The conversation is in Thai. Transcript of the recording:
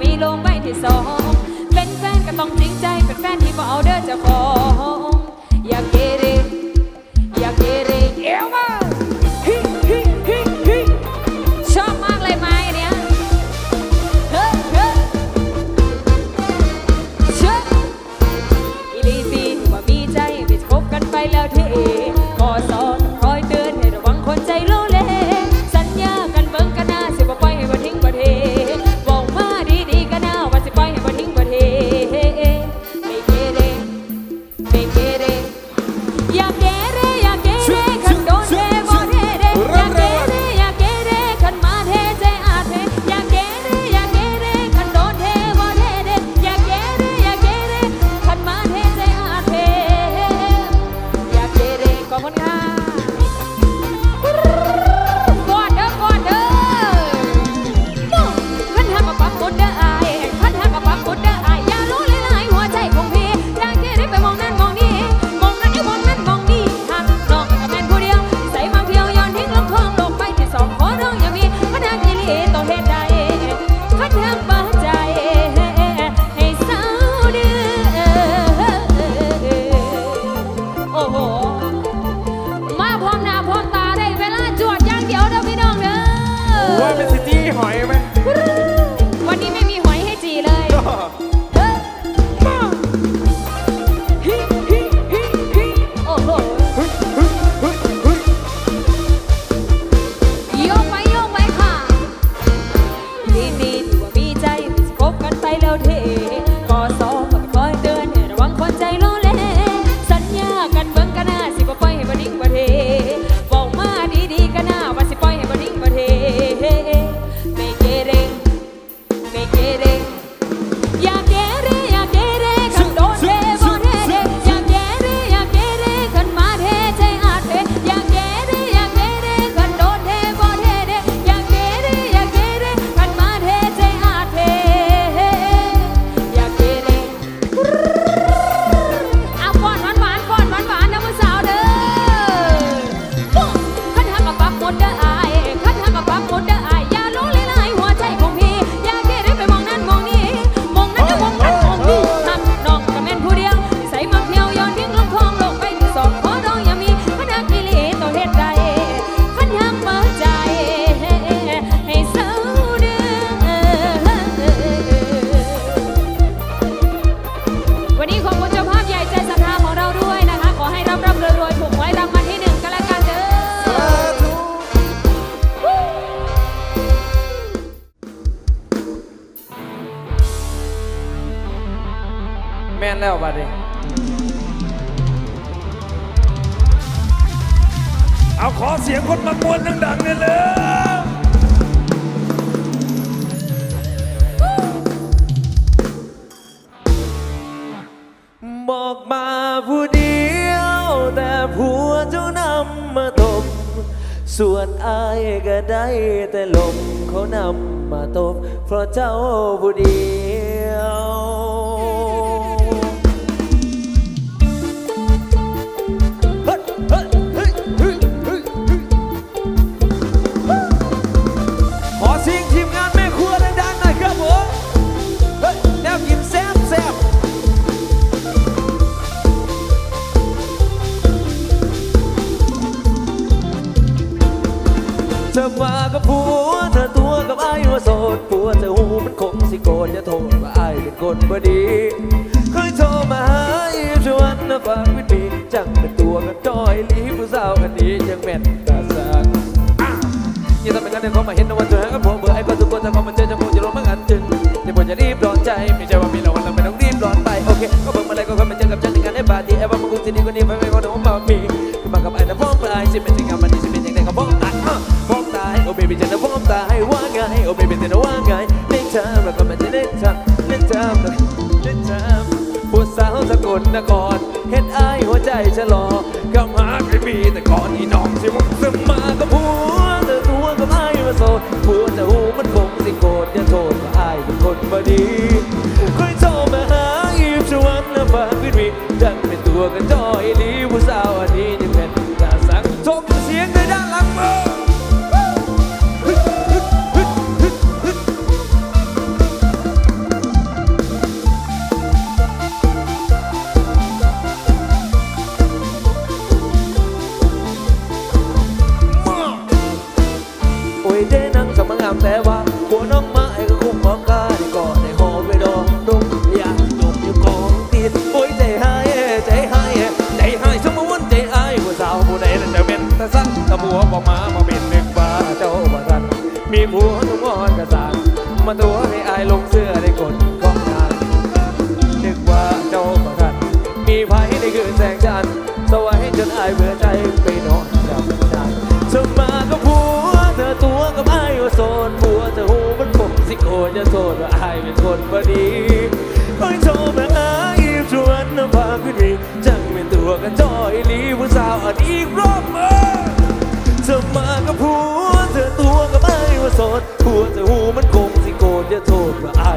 เแล้วเท เฮ็ดอายหัวใจชะลอก็มาไอ้ปีแต่ก่อนอีน้องสิวสมากับผัวเธอตัวกับอายมาโสดผัวจะหูมันคงสิโกรธอย่าโทษว่าอายเป็นคนบ่ดีเคยโทรมาหาอีฟชวนนะฝากพี่มีดังเป็นตัวกันจอยดีผู้สาวอันนี้ จะโทษว่าอายเป็นคนบ่ดีคอยโทรมาหาอีฟชวนน้ำพาขึ้นรีจังเป็นตัวกันจอยลีผู้สาวอดีกรอบเออเธอมากับผัวเธอตัวกับไอ้ว่าสดผัวเธอหูมันคงสิโกรธจะโทษว่าไอ้